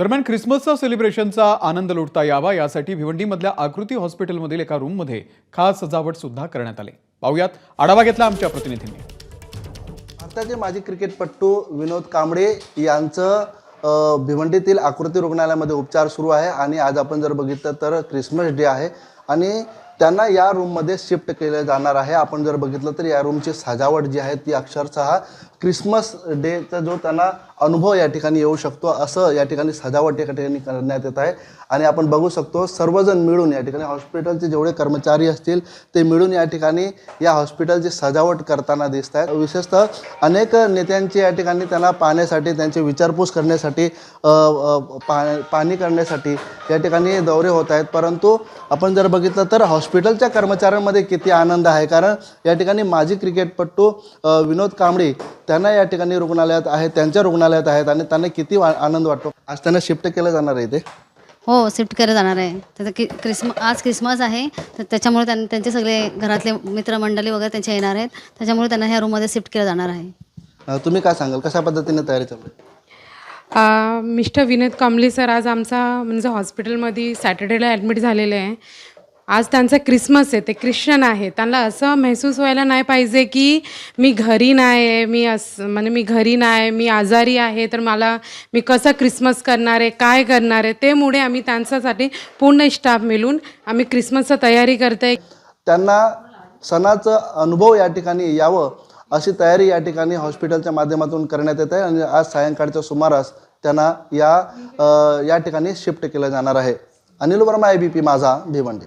दरम्यान ख्रिसमसचा सेलिब्रेशनचा आनंद लुटता यावा यासाठी भिवंडीमधल्या आकृती हॉस्पिटलमधील एका रूममध्ये खास सजावट सुद्धा करण्यात आली. पाहुयात आढावा घेतला आमच्या प्रतिनिधींनी. भारताचे माजी क्रिकेटपटू विनोद कांबळे यांचं भिवंडीतील आकृती रुग्णालयामध्ये उपचार सुरू आहे आणि आज आपण जर बघितलं तर क्रिसमस डे आहे. आणि त्यांना या रूममध्ये शिफ्ट केलं जाणार आहे. आपण जर बघितलं तर या रूमची सजावट जी आहे ती अक्षरशः क्रिसमस डेचा जो त्यांना अनुभव या ठिकाणी येऊ शकतो असं या ठिकाणी सजावट या ठिकाणी करण्यात येत आहे. आणि आपण बघू शकतो सर्वजण मिळून या ठिकाणी हॉस्पिटलचे जेवढे कर्मचारी असतील ते मिळून या ठिकाणी या हॉस्पिटलची सजावट करताना दिसत आहेत. विशेषतः अनेक नेत्यांचे या ठिकाणी त्यांना पाहण्यासाठी त्यांची विचारपूस करण्यासाठी अ, पा पाहणी करण्यासाठी या ठिकाणी दौरे होत आहेत. परंतु आपण जर बघ बघितलं तर हॉस्पिटलच्या कर्मचाऱ्यांमध्ये किती आनंद आहे. कारण या ठिकाणी माजी क्रिकेटपटू विनोद कांबळे त्यांना या ठिकाणी रुग्णालयात आहे त्यांच्या रुग्णालयात आहेत आणि त्यांना किती वा- आनंद वाटतो. आज त्यांना शिफ्ट केलं जाणार आहे ते हो शिफ्ट केलं जाणार आहे. त्याचं कि क्रिसम आज क्रिसमस आहे. तर त्याच्यामुळे त्यां त्यांचे सगळे घरातले मित्रमंडळी वगैरे त्यांचे येणार आहेत. त्याच्यामुळे त्यांना ह्या रूममध्ये शिफ्ट केलं जाणार आहे. तुम्ही काय सांगाल? कशा पद्धतीने तयारी चालू आहे? मिस्टर विनोद कांबळे सर आज आमचा म्हणजे हॉस्पिटलमध्ये सॅटर्डेला ॲडमिट झालेले आहे. आज त्यांचा क्रिसमस आहे ते ख्रिश्चन आहे त्यांना असं महसूस व्हायला नाही पाहिजे की मी घरी नाही आहे मी असं म्हणजे मी घरी नाही मी आजारी आहे तर मला मी कसं क्रिसमस करणार आहे काय करणार आहे त्यामुळे आम्ही त्यांच्यासाठी पूर्ण स्टाफ मिळून आम्ही क्रिसमसचं तयारी करते त्यांना सणाचं अनुभव या ठिकाणी यावं अशी तयारी या ठिकाणी हॉस्पिटलच्या माध्यमातून करण्यात येत आहे आणि आज सायंकाळच्या सुमारास त्यांना या या ठिकाणी शिफ्ट केलं जाणार आहे. अनिल वर्मा पी माझा भिवंडी.